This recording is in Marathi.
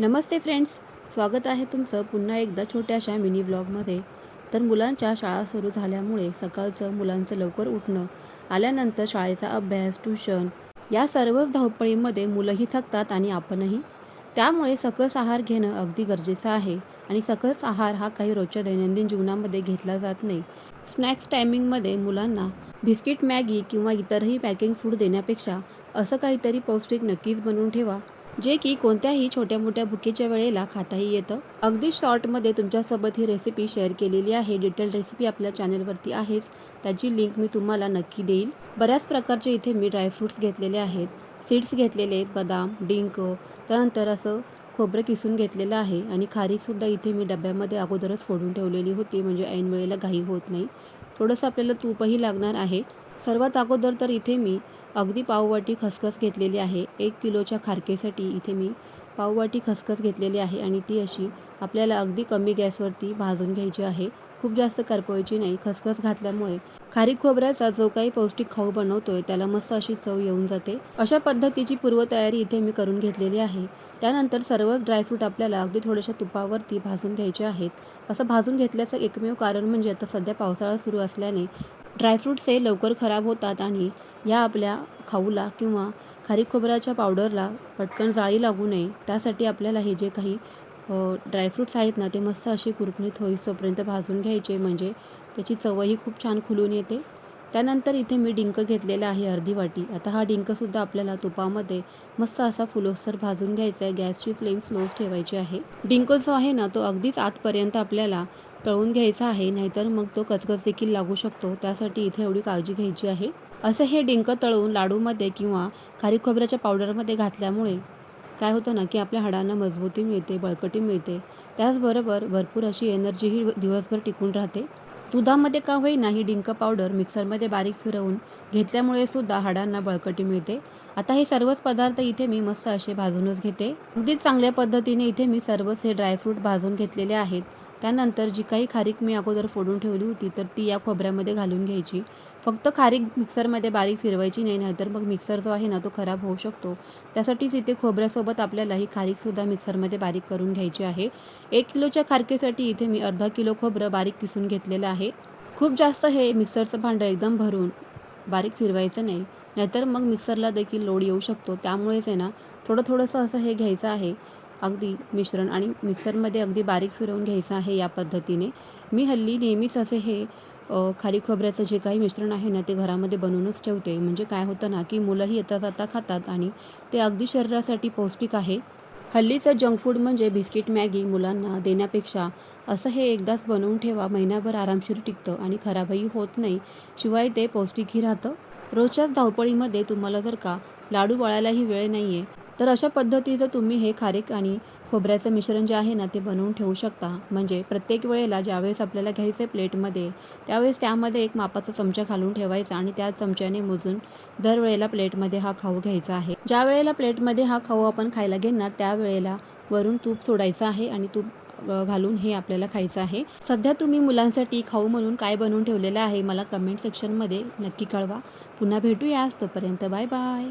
नमस्ते फ्रेंड्स स्वागत आहे तुमचं पुन्हा एकदा छोट्याशा मिनी ब्लॉगमध्ये. तर मुलांच्या शाळा सुरू झाल्यामुळे सकाळचं मुलांचं लवकर उठणं आल्यानंतर शाळेचा अभ्यास ट्युशन या सर्वच धावपळीमध्ये मुलंही थकतात आणि आपणही. त्यामुळे सकस आहार घेणं अगदी गरजेचं आहे आणि सकस आहार हा काही रोजच्या दैनंदिन जीवनामध्ये घेतला जात नाही. स्नॅक्स टायमिंगमध्ये मुलांना बिस्किट मॅगी किंवा इतरही पॅकिंग फूड देण्यापेक्षा असं काहीतरी पौष्टिक नक्कीच बनवून ठेवा. जे की कोणत्याही छोट्या मोठ्या भुकेच्या वेळेला खाताही येतं. अगदी शॉर्टमध्ये तुमच्यासोबत ही रेसिपी शेअर केलेली आहे. डिटेल रेसिपी आपल्या चॅनलवरती आहेच. त्याची लिंक मी तुम्हाला नक्की देईल बऱ्याच प्रकारचे इथे मी ड्रायफ्रूट्स घेतलेले आहेत. सीड्स घेतलेले आहेत बदाम डिंक त्यानंतर असं खोबरं किसून घेतलेलं आहे. आणि खारीकसुद्धा इथे मी डब्यामध्ये अगोदरच फोडून ठेवलेली होती. म्हणजे ऐन वेळेला घाई होत नाही. थोडंसं आपल्याला तूपही लागणार आहे. सर्वात अगोदर तर इथे मी अगदी पाववाटी खसखस घेतलेली आहे. एक किलोच्या खारकेसाठी इथे मी पाववाटी खसखस घेतलेली आहे आणि ती अशी आपल्याला अगदी कमी गॅसवरती भाजून घ्यायची आहे. खूप जास्त करपवायची नाही. खसखस घातल्यामुळे खारीक खोबऱ्याचा जो काही पौष्टिक खाऊ बनवतोय त्याला मस्त अशी चव येऊन जाते. अशा पद्धतीची पूर्वतयारी इथे मी करून घेतलेली आहे. त्यानंतर सर्वच ड्रायफ्रूट आपल्याला अगदी थोड्याशा तुपावरती भाजून घ्यायचे आहेत. असं भाजून घेतल्याचं एकमेव कारण म्हणजे आता सध्या पावसाळा सुरू असल्याने ड्रायफ्रूट्स हे लवकर खराब होतात आणि या आपल्या खाऊला किंवा खारीक खोबऱ्याच्या पावडरला पटकन जाळी लागू नये. त्यासाठी आपल्याला हे जे काही ड्रायफ्रूट्स आहेत ना ते मस्त असे कुरकुरीत होईस्तोपर्यंत भाजून घ्यायचे. म्हणजे त्याची चवही खूप छान खुलून येते. त्यानंतर इथे मी डिंक घेतलेला आहे अर्धी वाटी. आता हा डिंकसुद्धा आपल्याला तुपामध्ये मस्त असा फुलोस्तर भाजून घ्यायचा आहे. गॅसची फ्लेम स्लोच ठेवायची आहे. डिंक जो आहे ना तो अगदीच आतपर्यंत आपल्याला तळून घ्यायचा आहे नाहीतर मग तो कचकच देखील लागू शकतो. त्यासाठी इथे एवढी काळजी घ्यायची आहे. असं हे डिंक तळून लाडूमध्ये किंवा खारी खोबऱ्याच्या पावडरमध्ये घातल्यामुळे काय होतं ना की आपल्या हाडांना मजबूती मिळते बळकटी मिळते. त्याचबरोबर भरपूर अशी एनर्जीही दिवसभर टिकून राहते. दुधामध्ये का होईना ही डिंक पावडर मिक्सरमध्ये बारीक फिरवून घेतल्यामुळे सुद्धा हाडांना बळकटी मिळते. आता हे सर्वच पदार्थ इथे मी मस्त असे भाजूनच घेते. अगदीच चांगल्या पद्धतीने इथे मी सर्वच हे ड्रायफ्रूट भाजून घेतलेले आहेत. त्यानंतर जी काही खारीक मी अगोदर फोडून ठेवली होती तर ती या खोबऱ्यामध्ये घालून घ्यायची. फक्त खारीक मिक्सरमध्ये बारीक फिरवायची नाही नाहीतर मग मिक्सर जो आहे ना तो खराब होऊ शकतो. त्यासाठीच इथे खोबऱ्यासोबत आपल्याला ही खारीकसुद्धा मिक्सरमध्ये बारीक करून घ्यायची आहे. एक किलोच्या खारकेसाठी इथे मी अर्धा किलो खोबरं बारीक किसून घेतलेलं आहे. खूप जास्त हे मिक्सरचं भांडं एकदम भरून बारीक फिरवायचं नाही नाहीतर मग मिक्सरला देखील लोड येऊ शकतो. त्यामुळेच आहे ना थोडं थोडंसं असं हे घ्यायचं आहे. अगदी मिश्रण आणि मिक्सरमध्ये अगदी बारीक फिरवून घ्यायचं आहे या पद्धतीने. मी हल्ली नेहमीच असे हे खाली खोबऱ्याचं जे काही मिश्रण आहे ना ते घरामध्ये बनवूनच ठेवते. म्हणजे काय होतं ना की मुलंही येता जाता खातात आणि ते अगदी शरीरासाठी पौष्टिक आहे. हल्लीचं जंक फूड म्हणजे बिस्किट मॅगी मुलांना देण्यापेक्षा असं हे एकदाच बनवून ठेवा महिनाभर आरामशीर टिकतं आणि खराबही होत नाही शिवाय ते पौष्टिकही राहतं. रोजच्याच धावपळीमध्ये तुम्हाला जर का लाडू वळायलाही वेळ नाही आहे तर अशा पद्धतीचं तुम्ही हे खारीक आणि खोबऱ्याचं मिश्रण जे आहे ना ते बनवून ठेवू शकता. म्हणजे प्रत्येक वेळेला ज्यावेळेस आपल्याला घ्यायचं आहे प्लेटमध्ये त्यावेळेस त्यामध्ये एक मापाचा चमचा घालून ठेवायचा आणि त्या चमच्याने मोजून दरवेळेला प्लेटमध्ये हा खाऊ घ्यायचा आहे. ज्या वेळेला प्लेटमध्ये हा खाऊ आपण खायला घेणार त्यावेळेला वरून तूप सोडायचं आहे आणि तूप घालून हे आपल्याला खायचं आहे. सध्या तुम्ही मुलांसाठी खाऊ म्हणून काय बनवून ठेवलेलं आहे मला कमेंट सेक्शनमध्ये नक्की कळवा. पुन्हा भेटूयाच तोपर्यंत बाय बाय.